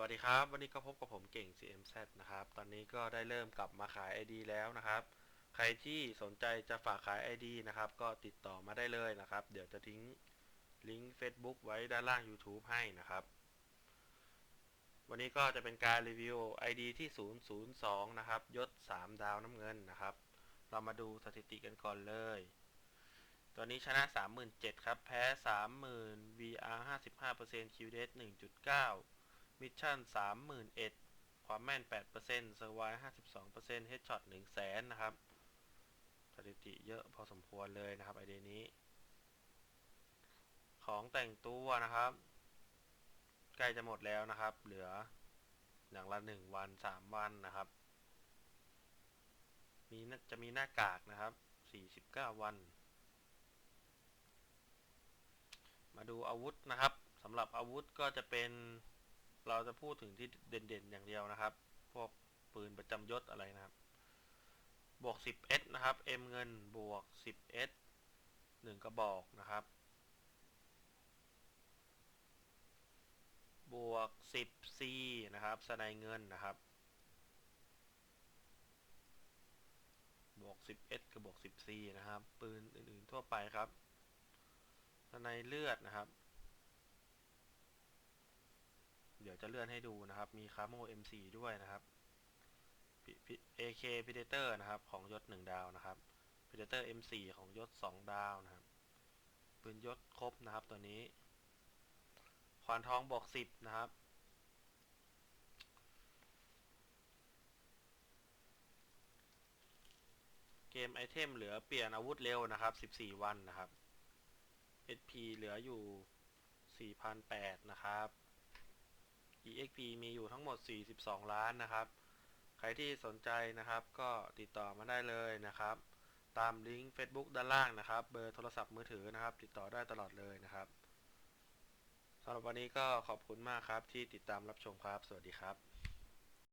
วัสดีครับ วันนี้ก็พบกับผมเก่ง CMZ นะครับ ตอนนี้ก็ได้เริ่มกลับมาขาย ID แล้วนะครับ ใครที่สนใจจะฝากขาย ID นะครับ ก็ติดต่อมาได้เลยนะครับ เดี๋ยวจะทิ้งลิงก์ Facebook ไว้ด้านล่าง YouTube ให้นะครับ วันนี้ก็จะเป็นการรีวิว ID ที่ 002 นะครับ ยศ 3 ดาวน้ำเงินนะครับ เรามาดูสถิติกันก่อนเลยตัวนี้ชนะ 37,000ครับ แพ้ 30,000 VR 55% QDS 1.9 มิชชั่น31,000ความแม่น8%เซอร์ไว52%เฮดช็อต100,000นะครับ สถิติเยอะพอสมควรเลยนะครับไอเดียนี้ ของแต่งตัวนะครับ ใกล้จะหมดแล้วนะครับ เหลืออย่างละ1วัน3วันนะครับ มีน่าจะมีหน้ากากนะครับ49วัน มาดูอาวุธนะครับสำหรับอาวุธก็จะเป็น เราจะพูดถึงที่เด่นๆอย่างเดียวนะครับ พวกปืนประจำยศอะไรนะครับ บวก 10s นะครับ M เงินบวก 10s 1 กระบอกนะครับ บวก 10c นะครับสไนเงินนะครับ บวก 10s กับบวก 10c นะครับ ปืนอื่นๆทั่วไปครับสไนเลือดนะครับ เดี๋ยวจะเลื่อนให้ดูนะครับ มีคาโม M4 ด้วยนะครับ AK Predator นะครับ ของยศ1ดาวนะครับ Predator M4 ของยศ2ดาวนะครับปืนยศครบนะครับตัวนี้ ควานทองบอก10นะครับ เกมไอเทมเหลือเปลี่ยนอาวุธเร็วนะครับ 14 วันนะครับ SP เหลืออยู่ 4,800 นะครับ EXP มีอยู่ทั้งหมด 42 ล้านนะครับ ใครที่สนใจนะครับก็ติดต่อมาได้เลยนะครับ ตามลิงก์ Facebook ด้านล่างนะครับ เบอร์โทรศัพท์มือถือนะครับ ติดต่อได้ตลอดเลยนะครับสำหรับวันนี้ก็ขอบคุณมากครับที่ติดตามรับชมครับ สวัสดีครับ